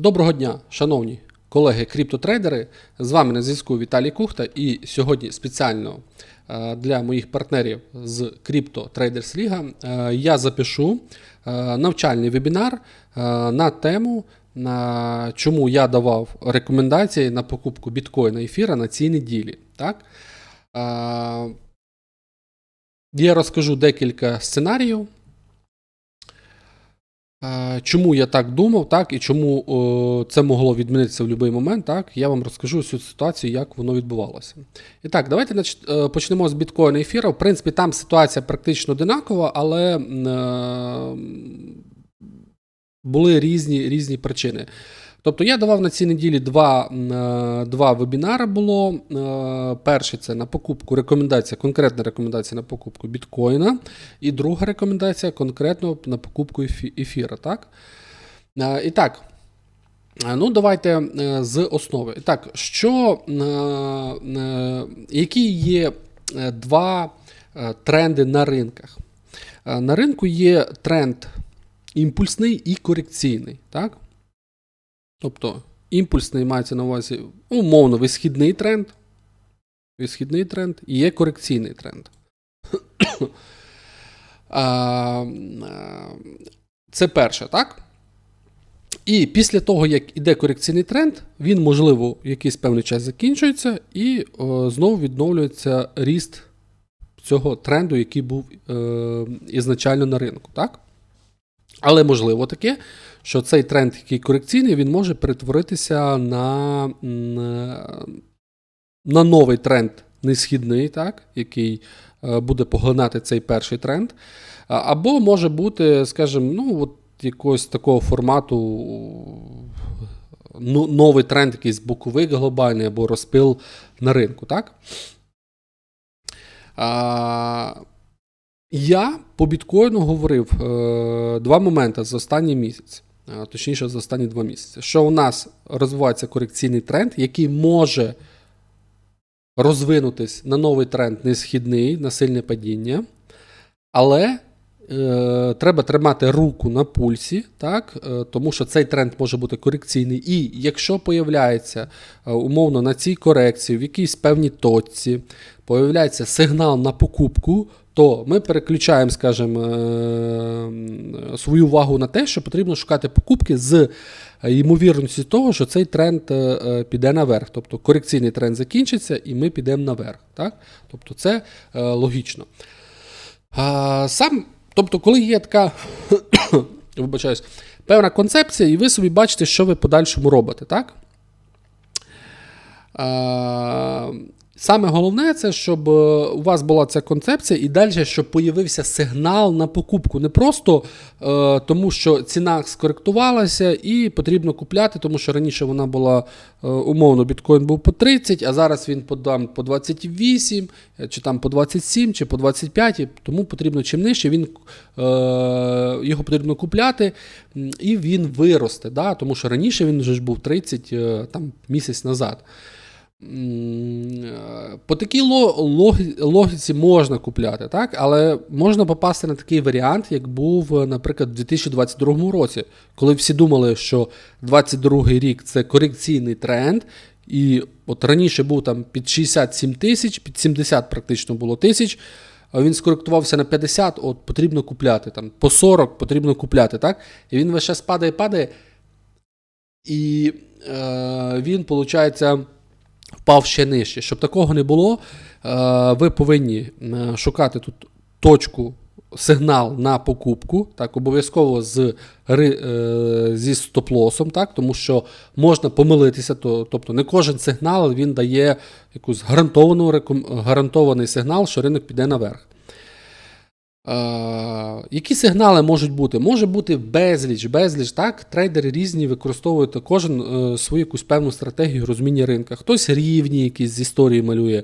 Доброго дня, шановні колеги криптотрейдери. З вами на зв'язку Віталій Кухта. І сьогодні спеціально е, для моїх партнерів з Crypto Traders Liga е, я запишу е, навчальний вебінар на тему, чому я давав рекомендації на покупку біткоїна ефіра на цій неділі. Так? Я розкажу декілька сценаріїв. Е, Чому я так думав, так, і чому о, це могло відмінитися в будь-який момент, так, я вам розкажу всю ситуацію, як воно відбувалося. І так, давайте нач- е, почнемо з біткоїна ефіра. В принципі, там ситуація практично одинакова, але е, були різні, різні причини. Тобто я давав на цій неділі два, е, два вебінари було. Е, Перший це на покупку рекомендація, конкретна рекомендація на покупку біткоїна. І друга рекомендація конкретно на покупку ефіра. Так? Е, І так, ну давайте з основи. І так, що, які є два тренди на ринках? На ринку є тренд імпульсний і корекційний. Так? Тобто імпульсний мається на увазі умовно висхідний тренд. Висхідний тренд і є корекційний тренд. А, а, Це перше, так? І після того, як іде корекційний тренд, він, можливо, якийсь певний час закінчується, і о, знову відновлюється ріст цього тренду, який був е, ізначально на ринку. Так? Але можливо таке, що цей тренд, який корекційний, він може перетворитися на, е, на новий тренд несхідний, так, який е, буде поглинати цей перший тренд. Або може бути, скажімо, ну, от якогось такого формату ну, новий тренд, якийсь боковик глобальний або розпил на ринку. Так? А, я по біткоїну говорив е, два моменти за останній місяць, а, точніше, за останні два місяці. Що у нас розвивається корекційний тренд, який може розвинутись на новий тренд несхідний, на сильне падіння, але е, треба тримати руку на пульсі, так? е, тому що цей тренд може бути корекційний. І якщо появляється е, умовно на цій корекції, в якійсь певній точці, появляється сигнал на покупку, то ми переключаємо, скажімо, е, свою увагу на те, що потрібно шукати покупки з ймовірністю того, що цей тренд е, е, піде наверх. Тобто корекційний тренд закінчиться, і ми підемо наверх. Так? Тобто це логічно. Сам, тобто, коли є така вибачаюсь, певна концепція, і ви собі бачите, що ви подальшому робите, так? Саме головне, це щоб е, у вас була ця концепція, і далі, щоб появився сигнал на покупку. Не просто е, тому, що ціна скоректувалася і потрібно купляти, тому що раніше вона була е, умовно, біткоін був по 30, а зараз він по, там, по 28, е, чи там по 27, чи по 25, тому потрібно чим нижче, він, е, його потрібно купляти, і він виросте. Да? Тому що раніше він вже ж був 30 е, там, місяць назад. Е, По такій логіці можна купляти, так? але можна попасти на такий варіант, як був, е, наприклад, у 2022 році, коли всі думали, що 2022 рік це корекційний тренд, і от раніше був там під 67 тисяч, під 70 практично було тисяч, він скоректувався на 50, от потрібно купляти. Там, по 40 потрібно купляти. так? І він весь час падає, падає, і е, він, виходить, впав ще нижче. Щоб такого не було, е, ви повинні е, шукати тут точку, сигнал на покупку, так, обов'язково з, е, зі стоп-лосом, так, тому що можна помилитися, то, тобто не кожен сигнал він дає якусь гарантовану, гарантований сигнал, що ринок піде наверх. Які сигнали можуть бути? Може бути безліч, безліч. Так? Трейдери різні використовують кожен свою якусь певну стратегію розуміння ринка. Хтось рівні якісь з історії малює,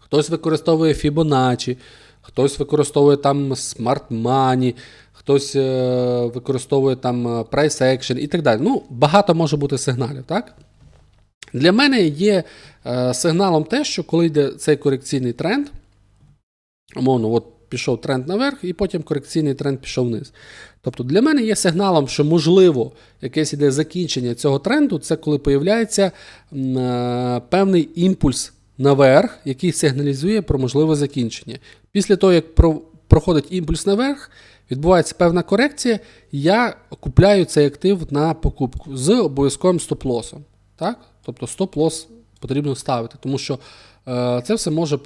хтось використовує Fibonacci, хтось використовує там Smart Money, хтось е, використовує там е, Price Action і так далі. Ну, багато може бути сигналів. так? Для мене є е, сигналом те, що коли йде цей корекційний тренд, умовно, от пішов тренд наверх, і потім корекційний тренд пішов вниз. Тобто для мене є сигналом, що можливо якесь іде закінчення цього тренду, це коли появляється е, певний імпульс наверх, який сигналізує про можливе закінчення. Після того, як проходить імпульс наверх, відбувається певна корекція, я купляю цей актив на покупку з обов'язковим стоп-лосом. Тобто стоп-лос потрібно ставити, тому що це все може,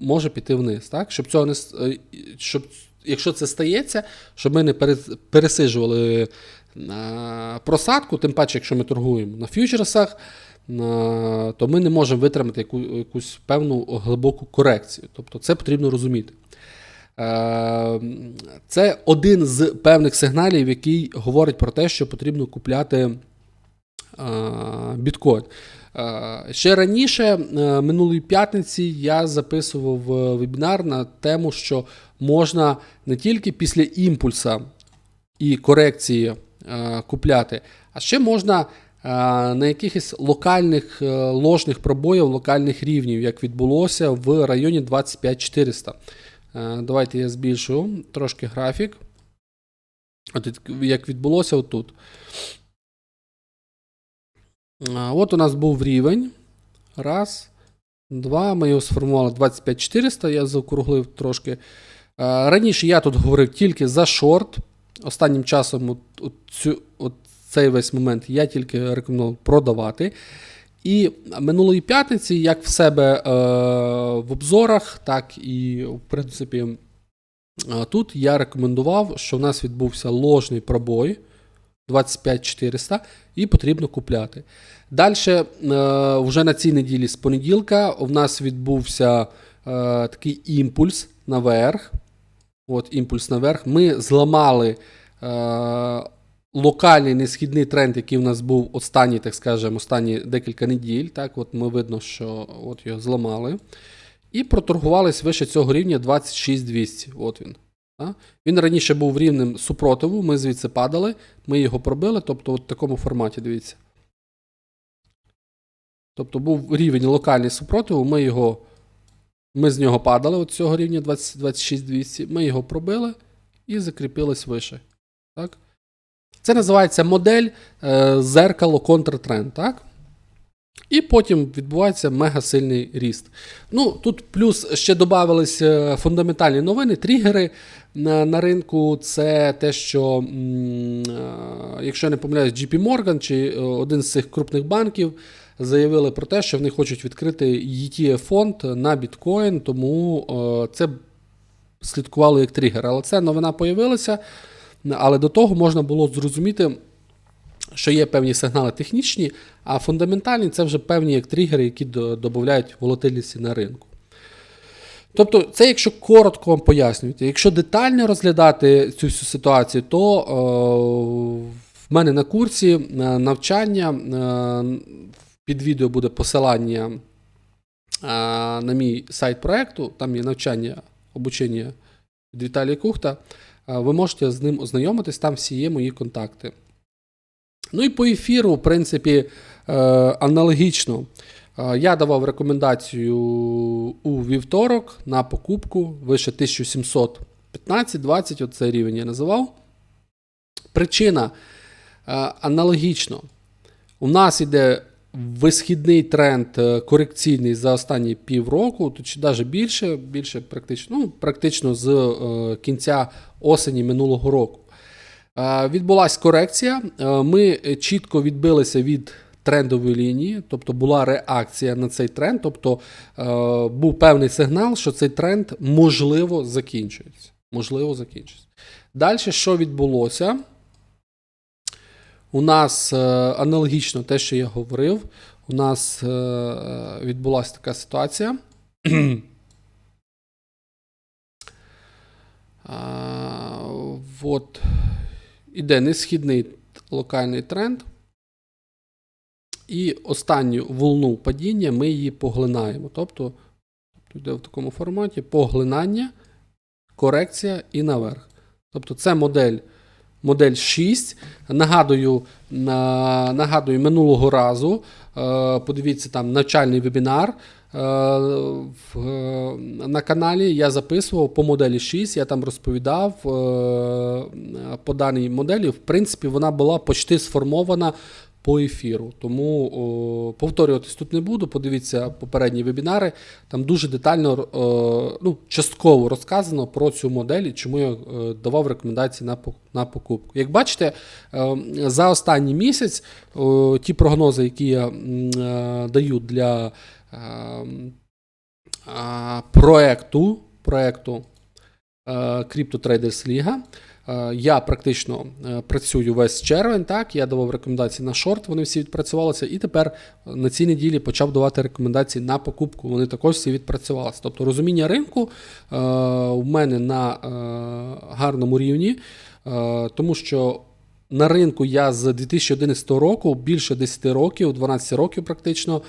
може піти вниз. Так? Щоб цього не, е, щоб, якщо це стається, щоб ми не перес- пересиджували просадку, тим паче, якщо ми торгуємо на фьючерсах, то ми не можемо витримати яку, якусь певну глибоку корекцію. Тобто це потрібно розуміти. Е, Це один з певних сигналів, який говорить про те, що потрібно купляти е, біткоін. Е, Ще раніше, е, минулої п'ятниці, я записував е, вебінар на тему, що можна не тільки після імпульса і корекції купляти, а ще можна на якихось локальних ложних пробоїв, локальних рівнів, як відбулося в районі 25400. Е, Давайте я збільшу трошки графік. От як відбулося отут. От у нас був рівень. Раз, два. Ми його сформували 25400, я заокруглив трошки. Раніше я тут говорив тільки за шорт. Останнім часом от, от, цей весь момент я тільки рекомендував продавати. І минулої п'ятниці, як в себе е, в обзорах, так і в принципі тут я рекомендував, що в нас відбувся ложний пробой 25400 і потрібно купляти. Далі, е, вже на цій неділі з понеділка, у нас відбувся е, такий імпульс наверх. От імпульс наверх. Ми зламали е, локальний несхідний тренд, який в нас був останні, так скажемо, останні декілька неділь. Так, от ми видно, що от його зламали. І проторгувались вище цього рівня 26200. От він. Він раніше був рівнем супротиву, ми звідси падали, ми його пробили, тобто от в такому форматі, дивіться. Тобто був рівень локальний супротиву, ми його. Ми з нього падали от цього рівня 20 26200, ми його пробили і закріпились вище. Так? Це називається модель е, зеркало контртренд. Так? І потім відбувається мегасильний ріст. Ну, тут плюс ще додавались е, фундаментальні новини, тригери на, на ринку. Це те, що, е, якщо я не помиляюсь, JP Morgan чи е, один з цих крупних банків заявили про те, що вони хочуть відкрити ETF фонд на біткоін, тому е, це слідкувало як тригер. Але ця новина появилася. Але до того можна було зрозуміти, що є певні сигнали технічні, а фундаментальні це вже певні як тригери, які додають волатильності на ринку. Тобто, це якщо коротко вам пояснювати. Якщо детально розглядати цю всю ситуацію, то е, в мене на курсі е, навчання е, під відео буде посилання е, на мій сайт проекту, там є навчання обучення від Віталія Кухта. Е, Ви можете з ним ознайомитись, там всі є мої контакти. Ну і по ефіру, в принципі, е, аналогічно. Е, Я давав рекомендацію у вівторок на покупку вище 1715-20, оцей рівень я називав. Причина е, аналогічно. У нас іде висхідний тренд корекційний за останні півроку, чи навіть більше, більше практично, ну, практично з кінця осені минулого року. Е, Відбулася корекція. Е, Ми чітко відбилися від трендової лінії, тобто була реакція на цей тренд, тобто е, був певний сигнал, що цей тренд можливо закінчується. Можливо, закінчується. Далі, що відбулося? У нас е, аналогічно те, що я говорив, у нас е, відбулася така ситуація. От, іде несхідний локальний тренд. І останню волну падіння ми її поглинаємо. Тобто, йде в такому форматі поглинання, корекція і наверх. Тобто, це модель модель 6. Нагадую, на, нагадую минулого разу. Е, подивіться там навчальний вебінар. Е, е, на каналі я записував по моделі 6, я там розповідав е, по даній моделі. В принципі, вона була почти сформована по ефіру. Тому о, повторюватись тут не буду. Подивіться попередні вебінари. Там дуже детально, е, ну, частково розказано про цю модель і чому я е, давав рекомендації на, на покупку. Як бачите, е, за останній місяць о, ті прогнози, які я е, даю для проекту, проекту е, Crypto Traders Liga. Е, Я практично е, працюю весь червень, так, я давав рекомендації на шорт, вони всі відпрацювалися, і тепер на цій неділі почав давати рекомендації на покупку. Вони також всі відпрацювалися. Тобто розуміння ринку у мене на гарному рівні, тому що на ринку я з 2011 року, більше 10 років, 12 років практично.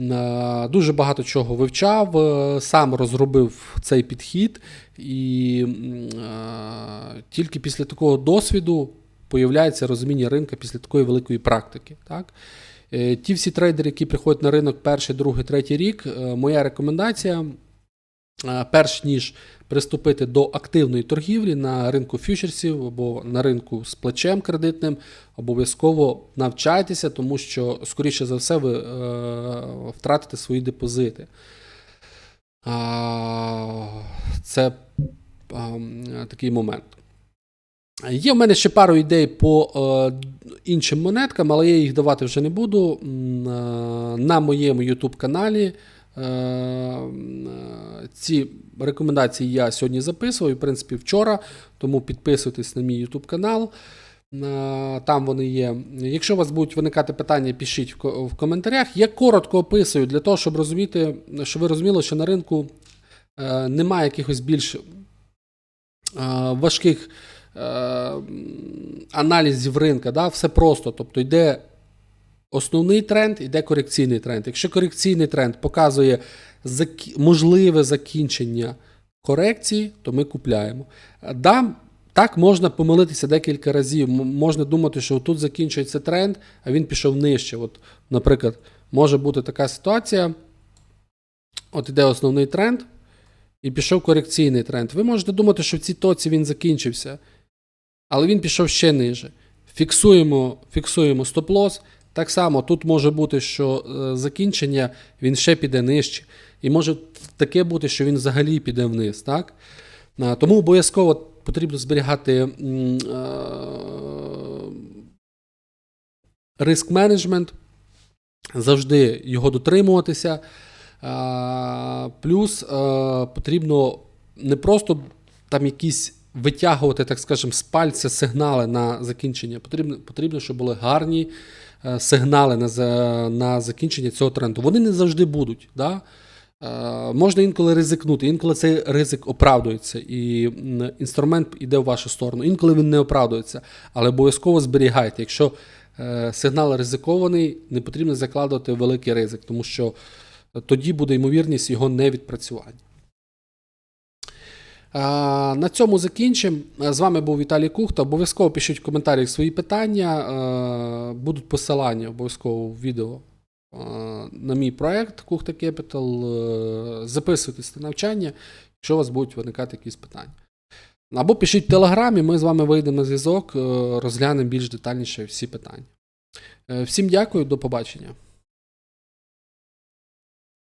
Е, Дуже багато чого вивчав, е, сам розробив цей підхід, і е, тільки після такого досвіду появляється розуміння ринка після такої великої практики. Так? Ті всі трейдери, які приходять на ринок перший, другий, третій рік, моя рекомендація. Е, Перш ніж приступити до активної торгівлі на ринку фьючерсів або на ринку з плечем кредитним, обов'язково навчайтеся, тому що, скоріше за все, ви е, втратите свої депозити. Це такий момент. Є в мене ще пару ідей по е, іншим монеткам, але я їх давати вже не буду. На моєму YouTube каналі ці рекомендації я сьогодні записував, і, в принципі, вчора. Тому підписуйтесь на мій YouTube канал. Е, Там вони є. Якщо у вас будуть виникати питання, пишіть в коментарях. Я коротко описую для того, щоб розуміти, щоб ви розуміли, що на ринку е, немає якихось більш е, важких е, аналізів ринка. Да? Все просто. Тобто йде основний тренд, йде корекційний тренд. Якщо корекційний тренд показує можливе закінчення корекції, то ми купляємо. Да, так можна помилитися декілька разів. Можна думати, що тут закінчується тренд, а він пішов нижче. От, наприклад, може бути така ситуація. От іде основний тренд, і пішов корекційний тренд. Ви можете думати, що в цій тоці він закінчився, але він пішов ще ниже. Фіксуємо, фіксуємо стоп-лосс. Так само тут може бути, що е, закінчення він ще піде нижче. І може таке бути, що він взагалі піде вниз. Так? Тому обов'язково потрібно зберігати е, риск менеджмент, завжди його дотримуватися. Плюс е, потрібно не просто там якісь витягувати, так скажемо, з пальця сигнали на закінчення. Потрібно, потрібно щоб були гарні е, сигнали на, на закінчення цього тренду. Вони не завжди будуть. Да? Е, Можна інколи ризикнути, інколи цей ризик оправдується, і інструмент йде в вашу сторону. Інколи він не оправдується, але обов'язково зберігайте. Якщо е, сигнал ризикований, не потрібно закладувати великий ризик, тому що тоді буде ймовірність його невідпрацювання. На цьому закінчимо. З вами був Віталій Кухта. Обов'язково пишіть в коментарях свої питання. Будуть посилання обов'язково в відео на мій проект Кухта Capital. Записуйтесь на навчання, якщо у вас будуть виникати якісь питання. Або пишіть в Телеграмі, ми з вами вийдемо на зв'язок, розглянемо більш детальніше всі питання. Е, Всім дякую, до побачення.